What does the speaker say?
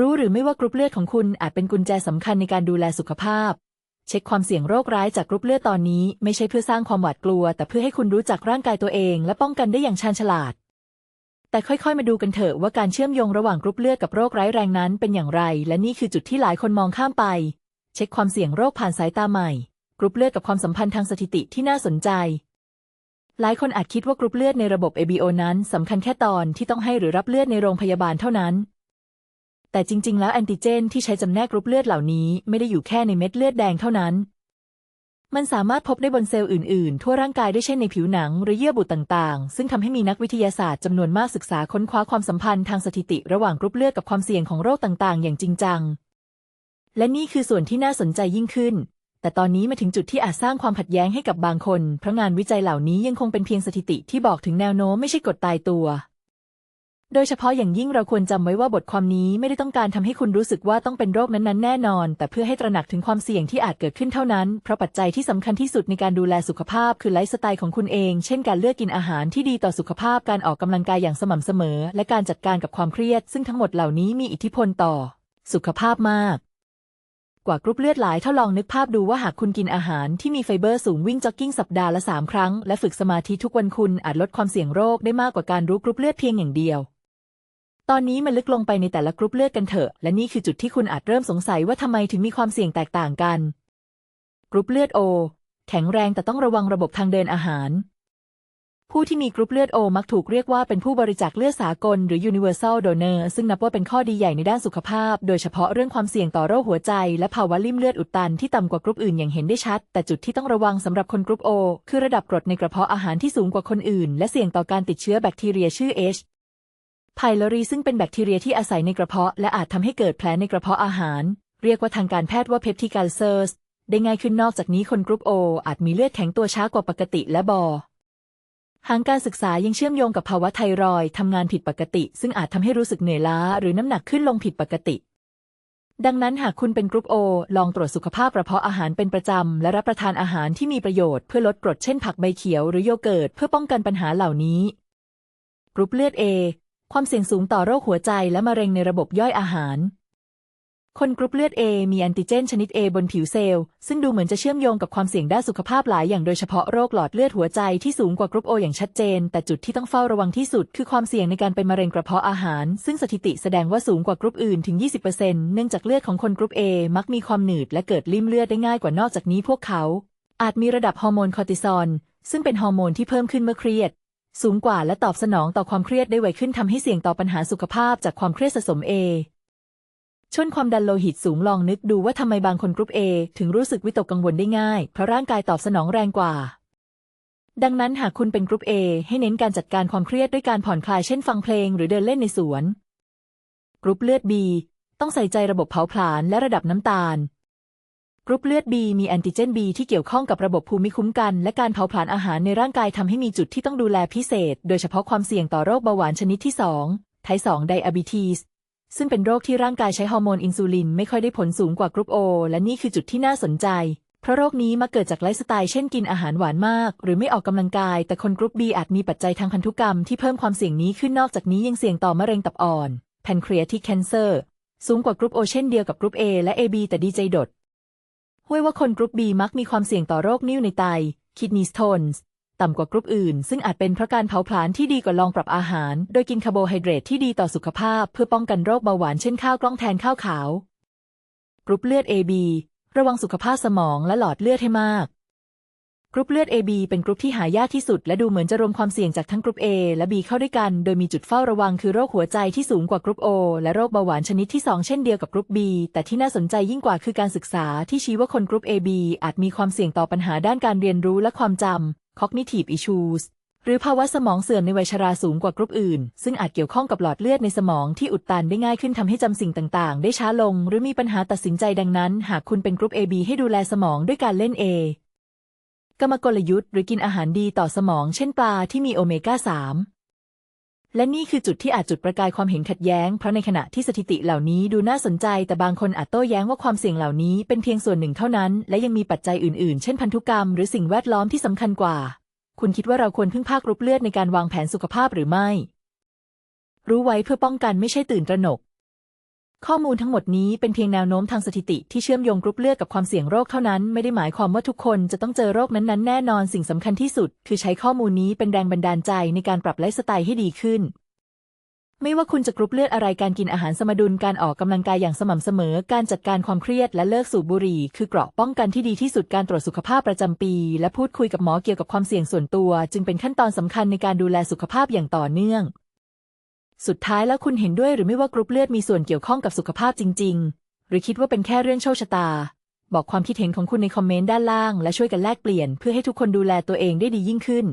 รู้หรือไม่ว่ากรุ๊ปเลือดของคุณอาจเป็นกุญแจสำคัญในการดูแลสุขภาพ เช็คความเสี่ยงโรคร้ายจากกรุ๊ปเลือดตอนนี้ ไม่ใช่เพื่อสร้างความหวาดกลัว แต่เพื่อให้คุณรู้จักร่างกายตัวเอง และป้องกันได้อย่างชาญฉลาด แต่ค่อยๆ มาดูกันเถอะว่าการเชื่อมโยงระหว่างกรุ๊ปเลือดกับโรคร้ายแรงนั้นเป็นอย่างไร และนี่คือจุดที่หลายคนมองข้ามไป เช็คความเสี่ยงโรคผ่านสายตาใหม่ กรุ๊ปเลือดกับความสัมพันธ์ทางสถิติที่น่าสนใจหลายคนอาจคิดว่ากรุ๊ปเลือดในระบบ ABO นั้นสำคัญแค่ตอนที่ต้องให้หรือรับเลือดในโรงพยาบาลเท่านั้น แต่จริง ๆ แล้วแอนติเจนที่ใช้จำแนกกรุ๊ปเลือดเหล่านี้ไม่ได้อยู่แค่ในเม็ดเลือดแดงเท่านั้น มันสามารถพบได้บนเซลล์อื่น ๆ ทั่วร่างกายได้เช่นในผิวหนังหรือเยื่อบุต่าง ๆ ซึ่งทำให้มีนักวิทยาศาสตร์จำนวนมากศึกษาค้นคว้าความสัมพันธ์ทางสถิติระหว่างกรุ๊ปเลือดกับความเสี่ยงของโรคต่าง ๆ อย่างจริงจัง และนี่คือส่วนที่น่าสนใจยิ่งขึ้นแต่ตอนนี้มาถึงจุดที่อาจสร้างความขัดแย้งให้กับบางคน เพราะงานวิจัยเหล่านี้ยังคงเป็นเพียงสถิติที่บอกถึงแนวโน้มไม่ใช่กฎตายตัว โดยเฉพาะอย่างยิ่งเราควรจำไว้ว่าบทความนี้ไม่ได้ต้องการทำให้คุณรู้สึกว่าต้องเป็นโรคนั้นๆแน่นอน แต่เพื่อให้ตระหนักถึงความเสี่ยงที่อาจเกิดขึ้นเท่านั้น เพราะปัจจัยที่สำคัญที่สุดในการดูแลสุขภาพคือไลฟ์สไตล์ของคุณเอง เช่นการเลือกกินอาหารที่ดีต่อสุขภาพ การออกกำลังกายอย่างสม่ำเสมอ และการจัดการกับความเครียด ซึ่งทั้งหมดเหล่านี้มีอิทธิพลต่อ สุขภาพมาก กว่ากรุ๊ปเลือดหลายถ้าลองนึกภาพดูว่าหากคุณกินอาหารที่มีไฟเบอร์สูงวิ่งจ็อกกิ้งสัปดาห์ละ3ครั้งและฝึกสมาธิทุกวันคุณอาจลดความเสี่ยงโรคได้มากกว่าการรู้กรุ๊ปเลือดเพียงอย่างเดียว ตอนนี้มาลึกลงไปในแต่ละกรุ๊ปเลือดกันเถอะ และนี่คือจุดที่คุณอาจเริ่มสงสัยว่าทำไมถึงมีความเสี่ยงแตกต่างกัน กรุ๊ปเลือดโอแข็งแรงแต่ต้องระวังระบบทางเดินอาหาร ผู้ที่มีกรุ๊ปเลือดโอมักถูกเรียกว่าเป็นผู้บริจาคเลือดสากลหรือ universal donor ซึ่งนับว่าเป็นข้อดีใหญ่ในด้านสุขภาพ โดยเฉพาะเรื่องความเสี่ยงต่อโรคหัวใจ และภาวะลิ่มเลือดอุดตันที่ต่ำกว่ากรุ๊ปอื่นอย่างเห็นได้ชัด แต่จุดที่ต้องระวังสำหรับคนกรุ๊ปโอคือระดับกรดในกระเพาะอาหารที่สูงกว่าคนอื่น และเสี่ยงต่อการติดเชื้อแบคทีเรียชื่อ H ไพโลรีซึ่งเป็นแบคทีเรียที่อาศัยในกระเพาะ และอาจทำให้เกิดแผลในกระเพาะอาหาร เรียกว่าทางการแพทย์ว่าเพปทิกัลเซอร์สได้ง่ายขึ้นนอกจากนี้คนกรุ๊ปโออาจมีเลือดแข็งตัวช้ากว่าปกติและบอหางการศึกษายังเชื่อมโยงกับภาวะไทรอยทำงานผิดปกติ ซึ่งอาจทำให้รู้สึกเหนื่อยล้า หรือน้ำหนักขึ้นลงผิดปกติ ดังนั้นหากคุณเป็นกรุ๊ปโอลองตรวจสุขภาพกระเพาะอาหารเป็นประจำ และรับประทานอาหารที่มีประโยชน์เพื่อลดกรดเช่นผักใบเขียวหรือโยเกิร์ตเพื่อป้องกันปัญหาเหล่านี้ กรุ๊ปเลือด A ความเสี่ยงสูงต่อโรคหัวใจและมะเร็งในระบบย่อยอาหาร คนกรุ๊ปเลือด A มีแอนติเจนชนิด A บนผิวเซลล์ ซึ่งดูเหมือนจะเชื่อมโยงกับความเสี่ยงด้านสุขภาพหลายอย่างโดยเฉพาะโรคหลอดเลือดหัวใจที่สูงกว่ากรุ๊ป O อย่างชัดเจน แต่จุดที่ต้องเฝ้าระวังที่สุด คือความเสี่ยงในการเป็นมะเร็งกระเพาะอาหาร ซึ่งสถิติแสดงว่าสูงกว่ากรุ๊ปอื่นถึง 20%เนื่องจากเลือดของคนกรุ๊ป A มักมีความหนืดและเกิดลิ่มเลือดได้ง่ายกว่านอกจากนี้พวกเขา อาจมีระดับฮอร์โมนคอร์ติซอลซึ่งเป็นฮอร์โมนที่เพิ่มขึ้นเมื่อเครียด สูงกว่าและตอบสนองต่อความเครียดได้ไวขึ้นทำให้เสี่ยงต่อปัญหาสุขภาพจากความเครียดสะสม A ชนความดันโลหิตสูงลองนึกดูว่าทำไมบางคนกรุ๊ป A ถึงรู้สึกวิตกกังวลได้ง่าย เพราะร่างกายตอบสนองแรงกว่า ดังนั้นหากคุณเป็นกรุ๊ป A ให้เน้นการจัดการความเครียดด้วยการผ่อนคลายเช่นฟังเพลงหรือเดินเล่นในสวน กรุ๊ปเลือด B ต้องใส่ใจระบบเผาผลาญและระดับน้ำตาล กรุ๊ปเลือด B มีแอนติเจน B ที่เกี่ยวข้องกับระบบภูมิคุ้มกัน และการเผาผลาญอาหารในร่างกายทำให้มีจุดที่ต้องดูแลพิเศษ โดยเฉพาะความเสี่ยงต่อโรคเบาหวานชนิดที่ 2 ไท2 diabetes ซึ่งเป็นโรคที่ร่างกายใช้ฮอร์โมนอินซูลิน ไม่ค่อยได้ผลสูงกว่ากรุ๊ปโอและนี่คือจุดที่น่าสนใจ เพราะโรคนี้มักเกิดจากไลฟ์สไตล์เช่นกินอาหารหวานมาก หรือไม่ออกกำลังกาย แต่คนกรุ๊ป B อาจมีปัจจัยทางพันธุกรรมที่เพิ่มความเสี่ยงนี้ขึ้นนอกจากนี้ยังเสี่ยงต่อมะเร็งตับอ่อน pancreatic cancer สูงกว่ากรุ๊ปโอเช่นเดียวกับกรุ๊ป A และ AB แต่ดีใจดด ห้วยว่าคนกรุ๊ปบีมักมีความเสี่ยงต่อโรคนิ่วในไต kidney stones ต่ำกว่ากรุ๊ปอื่น ซึ่งอาจเป็นเพราะการเผาผลาญที่ดีกว่าลองปรับอาหาร โดยกินคาร์โบไฮเดรตที่ดีต่อสุขภาพ เพื่อป้องกันโรคเบาหวานเช่นข้าวกล้องแทนข้าวขาว กรุ๊ปเลือด AB ระวังสุขภาพสมองและหลอดเลือดให้มาก กรุ๊ปเลือด AB เป็นกรุ๊ปที่หายากที่สุด และดูเหมือนจะรวมความเสี่ยงจากทั้งกรุ๊ป A และ B เข้าด้วยกัน โดยมีจุดเฝ้าระวังคือโรคหัวใจที่สูงกว่ากรุ๊ป O และโรคเบาหวานชนิดที่ 2 เช่นเดียวกับกรุ๊ป B แต่ที่น่าสนใจยิ่งกว่าคือการศึกษาที่ชี้ว่าคนกรุ๊ป AB อาจมีความเสี่ยงต่อปัญหาด้านการเรียนรู้และความจำ cognitive issues หรือภาวะสมองเสื่อมในวัยชราสูงกว่ากรุ๊ปอื่น ซึ่งอาจเกี่ยวข้องกับหลอดเลือดในสมองที่อุดตันได้ง่ายขึ้นทำให้จำสิ่งต่าง ๆ ได้ช้าลง หรือมีปัญหาตัดสินใจดังนั้น หากคุณเป็นกรุ๊ป AB ให้ดูแลสมองด้วยการเล่น A กรรมกลยุทธ์หรือกินอาหารดีต่อสมองเช่นปลาที่มีโอเมก้า 3 และนี่คือจุดที่อาจจุดประกายความเห็นขัดแย้ง เพราะในขณะที่สถิติเหล่านี้ดูน่าสนใจ แต่บางคนอาจโต้แย้งว่าความเสี่ยงเหล่านี้เป็นเพียงส่วนหนึ่งเท่านั้น และยังมีปัจจัยอื่นๆ เช่นพันธุกรรมหรือสิ่งแวดล้อมที่สำคัญกว่า คุณคิดว่าเราควรพึ่งพากรุ๊ปเลือดในการวางแผนสุขภาพหรือไม่ รู้ไว้เพื่อป้องกันไม่ใช่ตื่นตระหนก ข้อมูลทั้งหมดนี้เป็นเพียงแนวโน้มทางสถิติที่เชื่อมโยงกรุ๊ปเลือดกับความเสี่ยงโรคเท่านั้น ไม่ได้หมายความว่าทุกคนจะต้องเจอโรคนั้นๆ แน่นอนสิ่งสำคัญที่สุด คือใช้ข้อมูลนี้เป็นแรงบันดาลใจในการปรับไลฟ์สไตล์ให้ดีขึ้น ไม่ว่าคุณจะกรุ๊ปเลือดอะไรการกินอาหารสมดุลการออกกำลังกายอย่างสม่ำเสมอ การจัดการความเครียดและเลิกสูบบุหรี่ คือเกราะป้องกันที่ดีที่สุดการตรวจสุขภาพประจำปี และพูดคุยกับหมอเกี่ยวกับความเสี่ยงส่วนตัว จึงเป็นขั้นตอนสำคัญในการดูแลสุขภาพอย่างต่อเนื่อง สุดท้ายแล้วคุณเห็นด้วยหรือไม่ว่ากรุ๊ปเลือดมีส่วนเกี่ยวข้องกับสุขภาพจริง ๆ หรือคิดว่าเป็นแค่เรื่องโชคชะตา บอกความคิดเห็นของคุณในคอมเมนต์ด้านล่าง และช่วยกันแลกเปลี่ยนเพื่อให้ทุกคนดูแลตัวเองได้ดียิ่งขึ้น